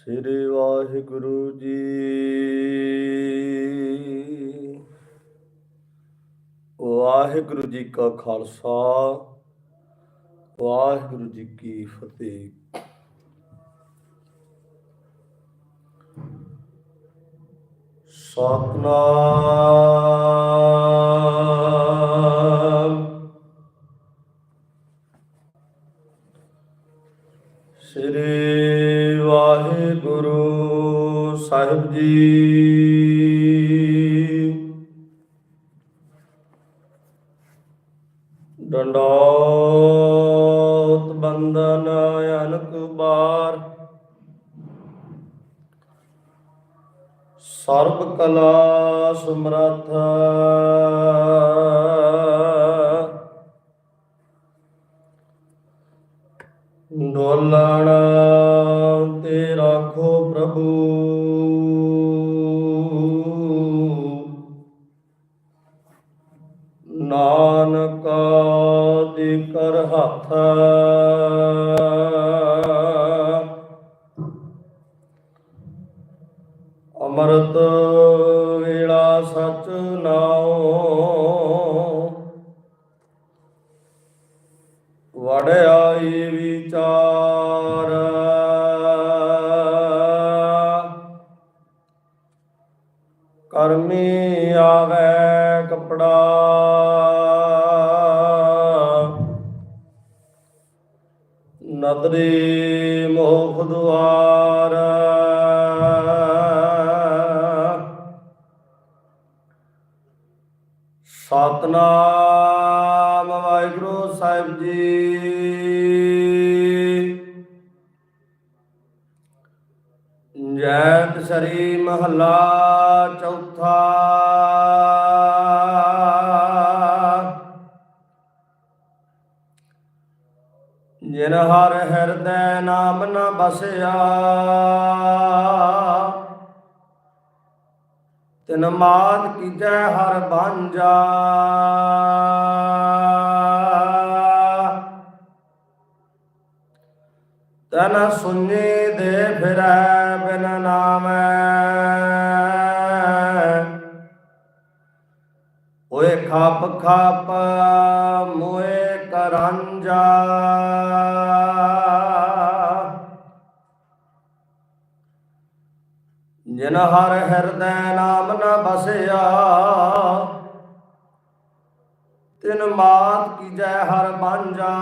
ਸ੍ਰੀ ਵਾਹਿਗੁਰੂ ਜੀ। ਵਾਹਿਗੁਰੂ ਜੀ ਕਾ ਖਾਲਸਾ ਵਾਹਿਗੁਰੂ ਜੀ ਕੀ ਫਤਿਹ। ਸਤਨਾਮ। ਸਾਹਿਬ ਜੀ। ਡੰਡੋਤ ਬੰਦਨ ਅਨਕ ਬਾਰ। ਸਰਬ ਕਲਾ ਸਮਰੱਥ। ਹੱਥ ਅਮਰਤ ਵੇਲਾ ਸਚ ਨਾਉ। ਵੜਿਆਈ ਵਿਚਾਰ। ਕਰਮੀ ਆਵੇ ਕਪੜਾ। ਨਦਰੀ ਮੋਖ ਦੁਆਰ ਸਤਨਾਮ ਵਾਹਿਗੁਰੂ ਸਾਹਿਬ ਜੀ। ਜੈਤ ਸਰੀ ਮਹੱਲਾ ਚੌਥਾ ਜਿਨ ਹਰ ਹਿਰਦੈ ਨਾਮ ਨ ਬਸਿਆ। ਤਿਨ ਮਾਤ ਕੀਜੈ ਹਰ ਬਾਂਝਾ। ਤਨ ਸੁਨੇ ਦੇ ਫਿਰੈ ਬਿਨ ਨਾਮੈ। ਓਏ ਖਾਪ ਖਾਪ ਮੋਏ ਕਰਾਂਜਾ ਜਿਨ ਹਰ ਹਿਰਦੈ ਨਾਮ ਨ ਬਸਿਆ, ਤਿਨ ਮਾਤ ਕੀਜੈ ਹਰ ਬਾਂਝਾ।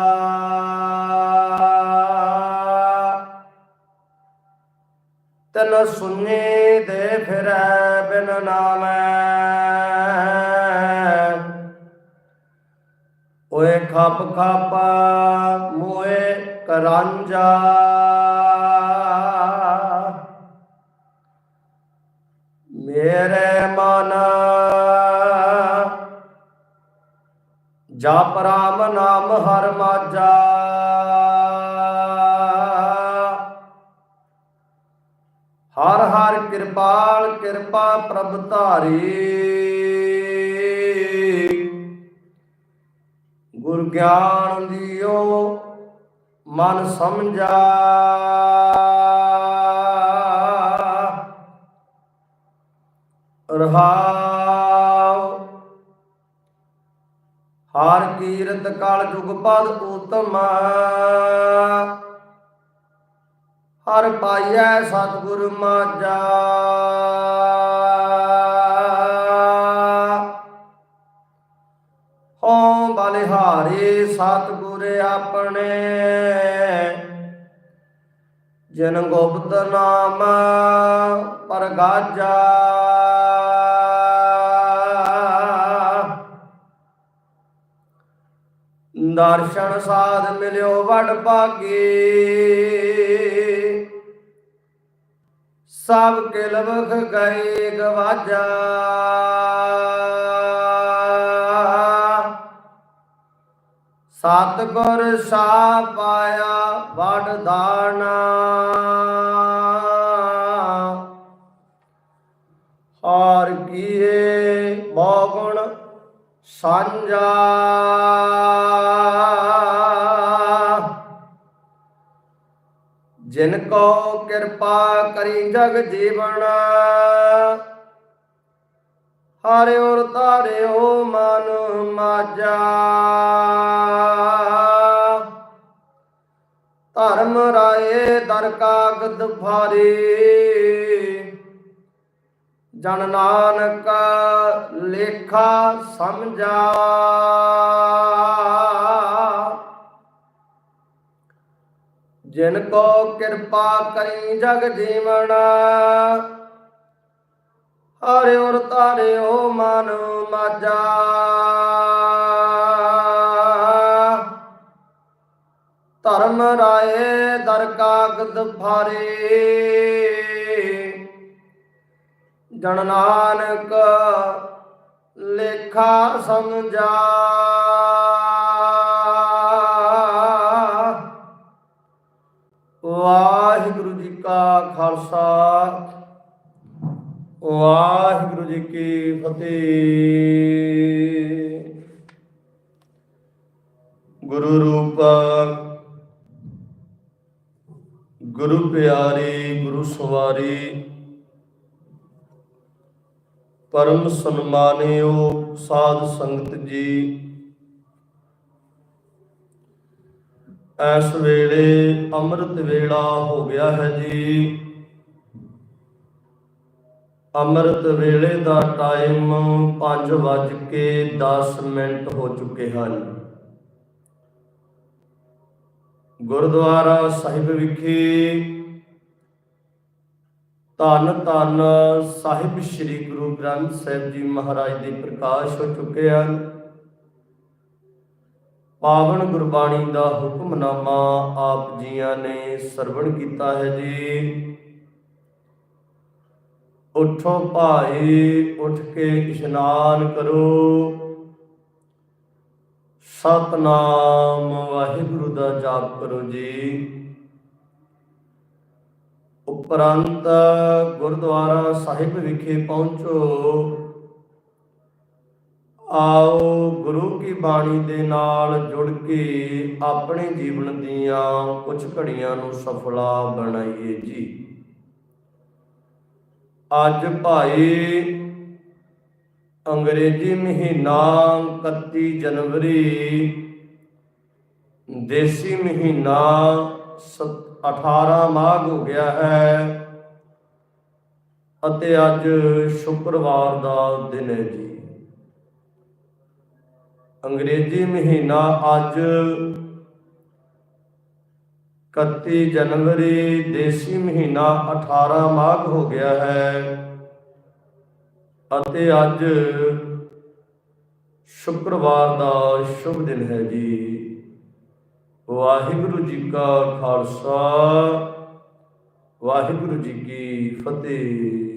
ਤਨ ਸੁਨੇ ਦੇ ਫਿਰੈ ਬਿਨ ਨਾਮੈ। ਖਪ ਖਪ ਮੋਏ ਕਰਾਂਜਾ। ਮੇਰੇ ਮਨ ਜਪ ਰਾਮ ਨਾਮ ਹਰ ਮਾਜਾ। ਹਰ ਹਰ ਕਿਰਪਾਲ ਕਿਰਪਾ ਪ੍ਰਭ ਧਾਰੀ। ਗੁਰ ਗਿਆਨ ਦਿਓ, ਮਨ ਸਮਝਾ। ਰਹਾਉ। ਹਰ ਕੀਰਤ ਕਾਲ ਜੁਗ ਪਦ ਉਤਮ। ਹਰ ਪਾਈਐ ਸਤਿਗੁਰ ਮਾਝਾ। ਬਲਿਹਾਰੀ ਸਤਿਗੁਰ ਆਪਣੇ। ਜਨ ਗੁਪਤ ਨਾਮ ਪਰਗਾਜਾ ਦਰਸ਼ਨ ਸਾਧ ਮਿਲਿਓ ਵਡ ਭਾਗੀ। ਸਭ ਕੇ ਲਵਖ ਗਏ ਗਵਾਜਾ। ਸਤਗੁਰ ਸਾ ਪਾਇਆ ਵਡ ਦਾਣਾ। ਹਾਰ ਕੀਏ ਬਹੁਗੁਣ ਸਾਂਝਾ। ਜਿਨ ਕੋ ਕਿਰਪਾ ਕਰੀ ਜਗ ਜੀਵਨ, ਹਰਿ ਔਰ ਤਾਰਿਓ ਮਨ ਮਾਜਾ। ਧਰਮ ਦਰ ਕਾਗਦ ਭਾਰੀ। ਜਨ ਨਾਨਕ ਲੇਖਾ ਸਮਝਾ। ਜਿਨ ਕੋ ਕਿਰਪਾ ਕਰੀ ਜਗ ਜੀਵਨ ਹਰਿ ਔਰ ਤਾਰਿਓ ਮਨ ਮਾਜਾ। ਧਰਮ ਰਾਏ ਦਰ ਕਾਗਦ ਭਾਰੇ। ਜਨ ਨਾਨਕ ਲੇਖਾ ਸਮਝਾ। ਵਾਹਿਗੁਰੂ ਜੀ ਕਾ ਖਾਲਸਾ। ਵਾਹਿਗੁਰੂ ਜੀ ਕੀ ਫਤਿਹ। ਗੁਰੂ ਰੂਪ ਗੁਰੂ ਪਿਆਰੀ, ਗੁਰੂ ਸਵਾਰੀ, ਪਰਮ ਸਨਮਾਨਿਓ ਸਾਧ ਸੰਗਤ ਜੀ। ਇਸ ਵੇਲੇ ਅੰਮ੍ਰਿਤ ਵੇਲਾ ਹੋ ਗਿਆ ਹੈ ਜੀ। ਅੰਮ੍ਰਿਤ ਵੇਲੇ ਦਾ ਟਾਈਮ 5 ਵੱਜ ਕੇ 10 ਮਿੰਟ ਹੋ ਚੁੱਕੇ ਹਨ। ਗੁਰਦੁਆਰਾ ਸਾਹਿਬ ਵਿਖੇ ਧੰਨ ਧੰਨ ਸਾਹਿਬ ਸ੍ਰੀ ਗੁਰੂ ਗ੍ਰੰਥ ਸਾਹਿਬ ਜੀ ਮਹਾਰਾਜ ਦੇ ਪ੍ਰਕਾਸ਼ ਹੋ ਚੁੱਕੇ ਹਨ। ਪਾਵਨ ਗੁਰਬਾਣੀ ਦਾ ਹੁਕਮਨਾਮਾ ਆਪ ਜੀਆਂ ਨੇ ਸਰਵਣ ਕੀਤਾ ਹੈ ਜੀ। ਉਠੋ ਭਾਈ, ਉੱਠ ਕੇ ਇਸ਼ਨਾਨ ਕਰੋ। ਸਤਨਾਮ ਵਾਹਿਗੁਰੂ ਦਾ ਜਾਪ ਕਰੋ ਜੀ। ਉਪਰੰਤ ਗੁਰਦੁਆਰਾ ਸਾਹਿਬ ਵਿਖੇ ਪਹੁੰਚੋ। ਆਓ ਗੁਰੂ ਕੀ ਬਾਣੀ ਦੇ ਨਾਲ ਜੁੜ ਕੇ ਆਪਣੇ ਜੀਵਨ ਦੀਆਂ ਕੁਝ ਘੜੀਆਂ ਨੂੰ ਸਫਲਾ ਬਣਾਈਏ ਜੀ। ਅੱਜ ਭਾਈ ਅੰਗਰੇਜ਼ੀ ਮਹੀਨਾ 31 ਜਨਵਰੀ, ਦੇਸੀ ਮਹੀਨਾ ਸਤ- 18 ਮਾਘ ਹੋ ਗਿਆ ਹੈ ਅਤੇ ਅੱਜ ਸ਼ੁੱਕਰਵਾਰ ਦਾ ਦਿਨ ਹੈ ਜੀ। ਅੰਗਰੇਜ਼ੀ ਮਹੀਨਾ ਅੱਜ 31 ਜਨਵਰੀ, ਦੇਸੀ ਮਹੀਨਾ 18 ਮਾਘ ਹੋ ਗਿਆ ਹੈ। ਅਤੇ ਅੱਜ ਸ਼ੁੱਕਰਵਾਰ ਦਾ ਸ਼ੁਭ ਦਿਨ ਹੈ ਜੀ। ਵਾਹਿਗੁਰੂ ਜੀ ਕਾ ਖਾਲਸਾ, ਵਾਹਿਗੁਰੂ ਜੀ ਕੀ ਫਤਿਹ।